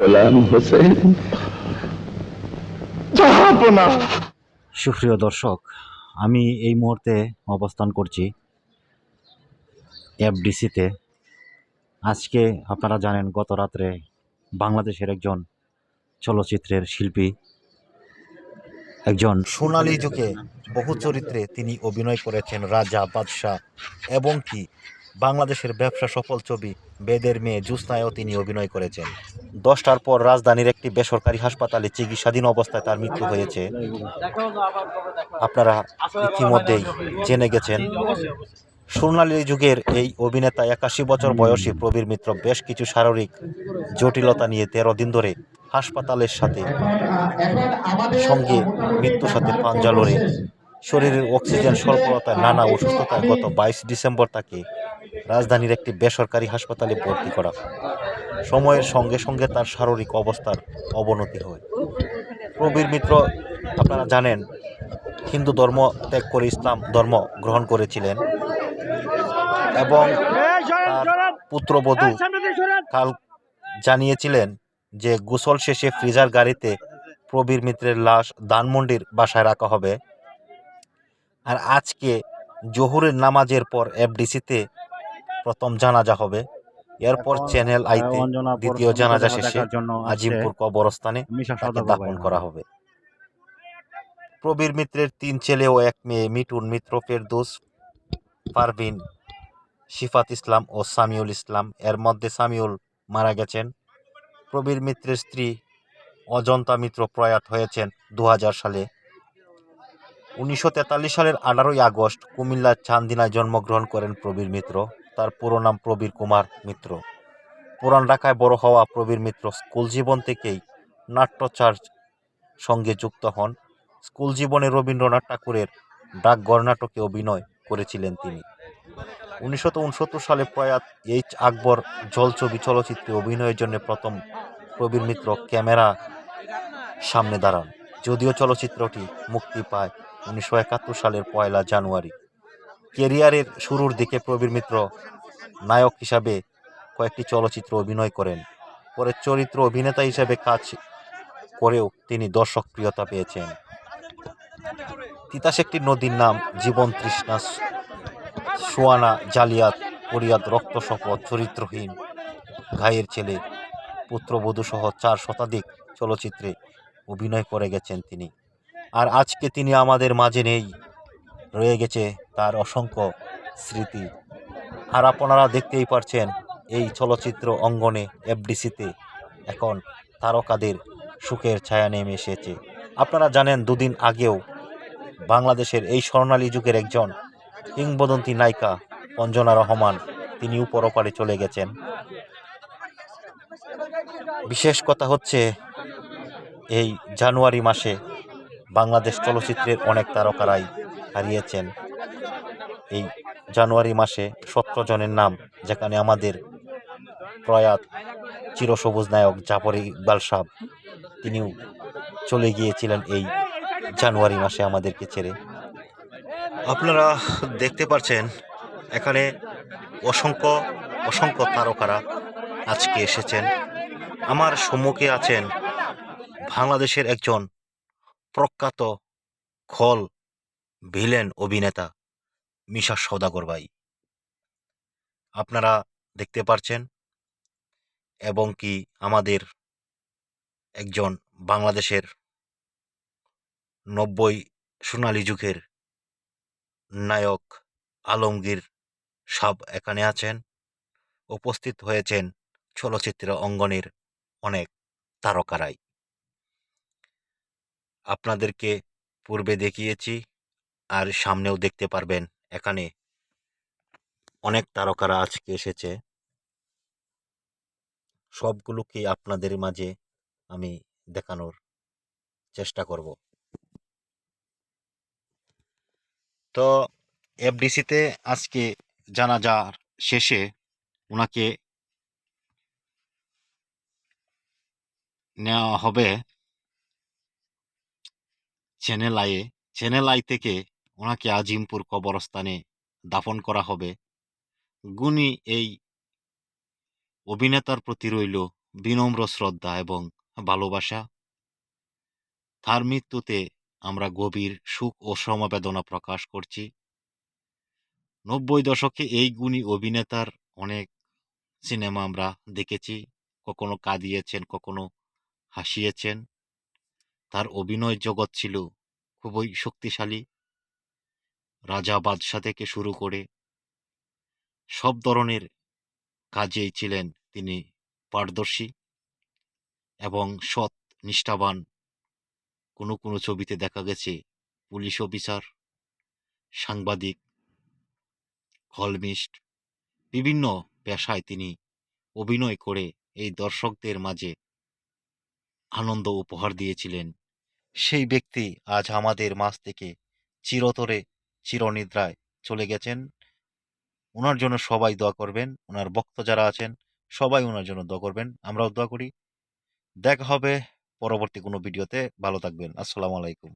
গোলাম হোসেন। সুপ্রিয় দর্শক আমি এই মুহূর্তে অবস্থান করছি এফডিসিতে। আজকে আপনারা জানেন গত রাত্রে বাংলাদেশের একজন চলচ্চিত্রের শিল্পী একজন সোনালী যুগে বহু চরিত্রে তিনি অভিনয় করেছেন রাজা বাদশাহ এবং কি? বাংলাদেশের ব্যবসা সফল ছবি বেদের মেয়ে জুস্নায়ও তিনি অভিনয় করেছেন। দশটার পর রাজধানীর একটি বেসরকারি হাসপাতালে চিকিৎসাধীন অবস্থায় তার মৃত্যু হয়েছে। আপনারা ইতিমধ্যেই জেনে গেছেন, সোনালী যুগের এই অভিনেতা একাশি বছর বয়সী প্রবীর মিত্র বেশ কিছু শারীরিক জটিলতা নিয়ে তেরো দিন ধরে হাসপাতালের সাথে সঙ্গে মৃত্যুর সাথে পাঞ্জা লড়ে। শরীরের অক্সিজেন স্বল্পতায় নানা অসুস্থতায় গত বাইশ ডিসেম্বর তাকে রাজধানীর একটি বেসরকারি হাসপাতালে ভর্তি করা হয়। সময়ের সঙ্গে সঙ্গে তার শারীরিক অবস্থার অবনতি হয়। প্রবীর মিত্র আপনারা জানেন হিন্দু ধর্ম ত্যাগ করে ইসলাম ধর্ম গ্রহণ করেছিলেন এবং তার পুত্রবধূ কাল জানিয়েছিলেন যে গোসল শেষে ফ্রিজার গাড়িতে প্রবীর মিত্রের লাশ ধানমন্ডির বাসায় রাখা হবে। আর আজকে জহুরের নামাজের পর এফডিসিতে প্রথম জানাজা হবে। এরপর চ্যানেল আইতে দ্বিতীয় জানাজা শেষে আজিমপুর কবরস্থানে তাকে দাফন করা হবে। প্রবীর মিত্রের তিন ছেলে ও এক মেয়ে মিটুন মিত্র ফেরদৌস পারভিন শিফাত ইসলাম ও সামিউল ইসলাম। এর মধ্যে সামিউল মারা গেছেন। প্রবীর মিত্রের স্ত্রী অজন্তা মিত্র প্রয়াত হয়েছেন দু হাজার সালে। উনিশশো তেতাল্লিশ সালের আঠারোই আগস্ট কুমিল্লার চান্দিনায় জন্মগ্রহণ করেন প্রবীর মিত্র। তার পুরো নাম প্রবীর কুমার মিত্র। পুরান ঢাকায় বড় হওয়া প্রবীর মিত্র স্কুল জীবন থেকেই নাট্যচার সঙ্গে যুক্ত হন। স্কুল জীবনে রবীন্দ্রনাথ ঠাকুরের ডাক গণনাটকে অভিনয় করেছিলেন তিনি। উনিশশো উনসত্তর সালে প্রয়াত এইচ আকবর জলছবি চলচ্চিত্রে অভিনয়ের জন্য প্রথম প্রবীর মিত্র ক্যামেরা সামনে দাঁড়ান। যদিও চলচ্চিত্রটি মুক্তি পায় উনিশশো একাত্তর সালের পয়লা জানুয়ারি। কেরিয়ারের শুরুর দিকে প্রবীর মিত্র নায়ক হিসাবে কয়েকটি চলচ্চিত্র অভিনয় করেন। পরে চরিত্র অভিনেতা হিসেবে কাজ করেও তিনি দর্শকপ্রিয়তা পেয়েছেন। তিতাস একটি নদীর নাম, জীবন তৃষ্ণা, সোয়ানা জালিয়াত পরিয়াদ রক্ত শপথ, চরিত্রহীন, ঘায়ের ছেলে, পুত্রবধূ সহ চার শতাধিক চলচ্চিত্রে অভিনয় করে গেছেন তিনি। আর আজকে তিনি আমাদের মাঝে নেই। রয়ে গেছে তার অসংখ্য স্মৃতি। আর আপনারা দেখতেই পারছেন, এই চলচ্চিত্র অঙ্গনে এফডিসিতে এখন তারকাদের সুখের ছায়া নেমে এসেছে। আপনারা জানেন, দুদিন আগেও বাংলাদেশের এই স্বর্ণালী যুগের একজন কিংবদন্তি নায়িকা অঞ্জনা রহমান তিনি উপরপারে চলে গেছেন। বিশেষ কথা হচ্ছে এই জানুয়ারি মাসে বাংলাদেশ চলচ্চিত্রের অনেক তারকারাই হারিয়েছেন। এই জানুয়ারি মাসে সতেরো জনের নাম, যেখানে আমাদের প্রয়াত চিরসবুজ নায়ক জাফর ইকবাল সাহ তিনিও চলে গিয়েছিলেন এই জানুয়ারি মাসে আমাদেরকে ছেড়ে। আপনারা দেখতে পাচ্ছেন, এখানে অসংখ্য অসংখ্য তারকারা আজকে এসেছেন। আমার সম্মুখে আছেন বাংলাদেশের একজন প্রখ্যাত খল ভিলেন অভিনেতা মিশা সৌদাগর ভাই। আপনারা দেখতে পারছেন এবং কি আমাদের একজন বাংলাদেশের নব্বই সোনালী যুগের নায়ক আলমগীর সাব এখানে আছেন, উপস্থিত হয়েছেন চলচ্চিত্র অঙ্গনের অনেক তারকারাই। আপনাদেরকে পূর্বে দেখিয়েছি আর সামনেও দেখতে পারবেন। এখানে অনেক তারকারা আজকে এসেছে। সবগুলোকে আপনাদের মাঝে আমি দেখানোর চেষ্টা করব। তো এফডিসিতে আজকে জানা জানাজার শেষে ওনাকে নেওয়া হবে। চ্যানেল আই থেকে ওনাকে আজিমপুর কবরস্থানে দাফন করা হবে। গুণী এই অভিনেতার প্রতি রইল বিনম্র শ্রদ্ধা এবং ভালোবাসা। তার মৃত্যুতে আমরা গভীর সুখ ও সমবেদনা প্রকাশ করছি। নব্বই দশকে এই গুণী অভিনেতার অনেক সিনেমা আমরা দেখেছি। কখনো কাঁদিয়েছেন, কখনো হাসিয়েছেন। তার অভিনয় জগৎ ছিল খুবই শক্তিশালী। রাজা বাদশাহ থেকে শুরু করে সব ধরনের কাজেই ছিলেন তিনি পারদর্শী এবং সৎ, নিষ্ঠাবান। কোনো কোনো ছবিতে দেখা গেছে পুলিশ অফিসার, সাংবাদিক, কলমিস্ট, বিভিন্ন পেশায় তিনি অভিনয় করে এই দর্শকদের মাঝে আনন্দ উপহার দিয়েছিলেন। সেই ব্যক্তি আজ আমাদের মাছ থেকে চিরতরে চিরনিদ্রায় চলে গেছেন। ওনার জন্য সবাই দোয়া করবেন। ওনার বক্ত যারা আছেন, সবাই ওনার জন্য দোয়া করবেন। আমরাও দোয়া করি। দেখা হবে পরবর্তী কোনো ভিডিওতে। ভালো থাকবেন। আসসালামু আলাইকুম।